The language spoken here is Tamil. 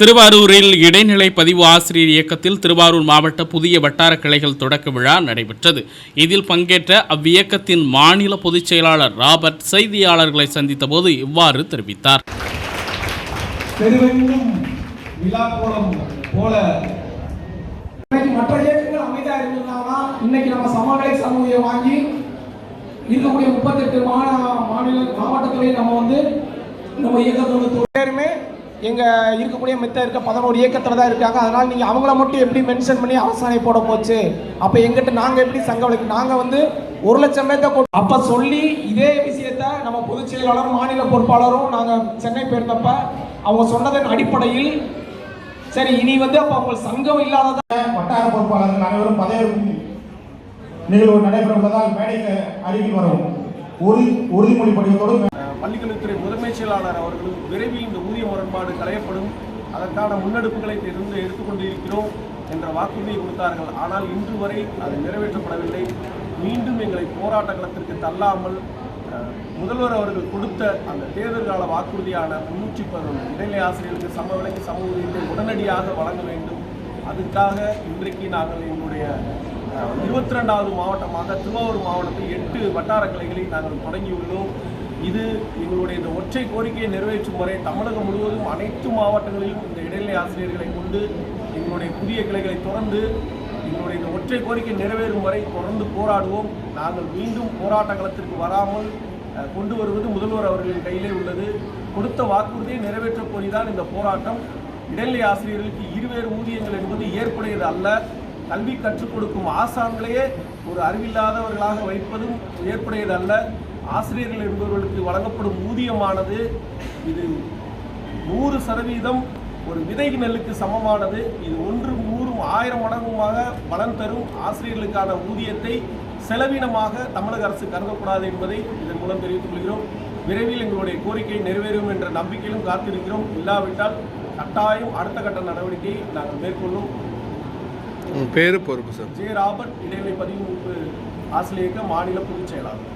திருவாரூரில் இடைநிலை பதிவு ஆசிரியர் இயக்கத்தில் திருவாரூர் மாவட்ட புதிய வட்டார கிளைகள் தொடக்க விழா நடைபெற்றது. இதில் பங்கேற்ற அவ்வியக்கத்தின் மாநில பொதுச் செயலாளர் ராபர்ட் செய்தியாளர்களை சந்தித்த போது இவ்வாறு தெரிவித்தார். இருக்கக்கூடிய முப்பத்தெட்டு மாநில மாவட்டத்திலே நம்ம வந்து நம்ம இயக்கத்தோட எங்கள் இருக்கக்கூடிய மித்த இருக்க பதினோரு ஏக்கத்தில் தான் இருக்காங்க. அதனால் நீங்கள் அவங்கள மட்டும் எப்படி மென்ஷன் பண்ணி அரசாணை போட போச்சு? அப்போ எங்கிட்ட நாங்கள் எப்படி சங்க வழக்கு நாங்கள் வந்து ஒரு லட்சம் பேர்த்த கொ- அப்போ சொல்லி இதே விஷயத்த நம்ம பொதுச் செயலாளரும் மாநில பொறுப்பாளரும் நாங்கள் சென்னை போயிருந்தப்ப அவங்க சொன்னதன் அடிப்படையில் சரி இனி வந்து அப்போ அவங்க சங்கம் இல்லாததா வட்டார பொறுப்பாளர்கள் அனைவரும் பதவியேற்கும் நிகழ்வு நடைபெற உள்ளதால் மேடைக்கு அருகில் வரும் உறுதி உறுதிமொழி படிவத்தோடு பள்ளிக்கல்வித்துறை முதன்மைச் செயலாளர் அவர்களும் விரைவில் இந்த ஊதிய முரண்பாடு களையப்படும். அதற்கான முன்னெடுப்புகளை இருந்து எடுத்துக்கொண்டிருக்கிறோம் என்ற வாக்குறுதியை கொடுத்தார்கள். ஆனால் இன்று வரை அது நிறைவேற்றப்படவில்லை. மீண்டும் எங்களை போராட்ட களத்திற்கு தள்ளாமல் முதல்வர் அவர்கள் கொடுத்த அந்த தேர்தல் கால வாக்குறுதியான முன்னூற்றி பதினொன்று இடைநிலை ஆசிரியர்களுக்கு சம விலைக்கு சம ஊதியத்தை உடனடியாக வழங்க வேண்டும். அதுக்காக இன்றைக்கு நாங்கள் எங்களுடைய இருபத்தி ரெண்டாவது மாவட்டமாக திருவாரூர் மாவட்டத்தில் எட்டு வட்டார கிளைகளை நாங்கள் தொடங்கியுள்ளோம். இது எங்களுடைய இந்த ஒற்றை கோரிக்கையை நிறைவேற்றும் வரை தமிழகம் முழுவதும் அனைத்து மாவட்டங்களிலும் இந்த இடைநிலை ஆசிரியர்களை கொண்டு எங்களுடைய புதிய கிளைகளை தொடர்ந்து எங்களுடைய இந்த ஒற்றை கோரிக்கை நிறைவேறும் வரை தொடர்ந்து போராடுவோம். நாங்கள் மீண்டும் போராட்ட களத்திற்கு வராமல் கொண்டு வருவது முதல்வர் அவர்களின் கையிலே உள்ளது. கொடுத்த வாக்குறுதியை நிறைவேற்றக் கோரிதான் இந்த போராட்டம். இடைநிலை ஆசிரியர்களுக்கு இருவேறு ஊதியங்கள் என்பது ஏற்புடையது அல்ல. கல்வி கற்றுக் கொடுக்கும் ஆசான்களையே ஒரு அறிவில்லாதவர்களாக வைப்பதும் ஏற்புடையது அல்ல. ஆசிரியர்கள் என்பவர்களுக்கு வழங்கப்படும் ஊதியமானது இது நூறு சதவீதம் ஒரு விதை நெல்லுக்கு சமமானது. இது ஒன்று நூறும் ஆயிரம் மடங்குமாக பலன் தரும். ஆசிரியர்களுக்கான ஊதியத்தை செலவினமாக தமிழக அரசு கருதக்கூடாது என்பதை இதன் மூலம் தெரிவித்துக் கொள்கிறோம். விரைவில் எங்களுடைய கோரிக்கை நிறைவேறும் என்ற நம்பிக்கையிலும் காத்திருக்கிறோம். இல்லாவிட்டால் கட்டாயம் அடுத்த கட்ட நடவடிக்கையை நாங்கள் மேற்கொள்ளும். பேர் பொறுப்பு சார். ஜே ராபர்ட் இடைநிலை பதிவு ஆசிரியர் மாநில பொதுச் செயலாளர்.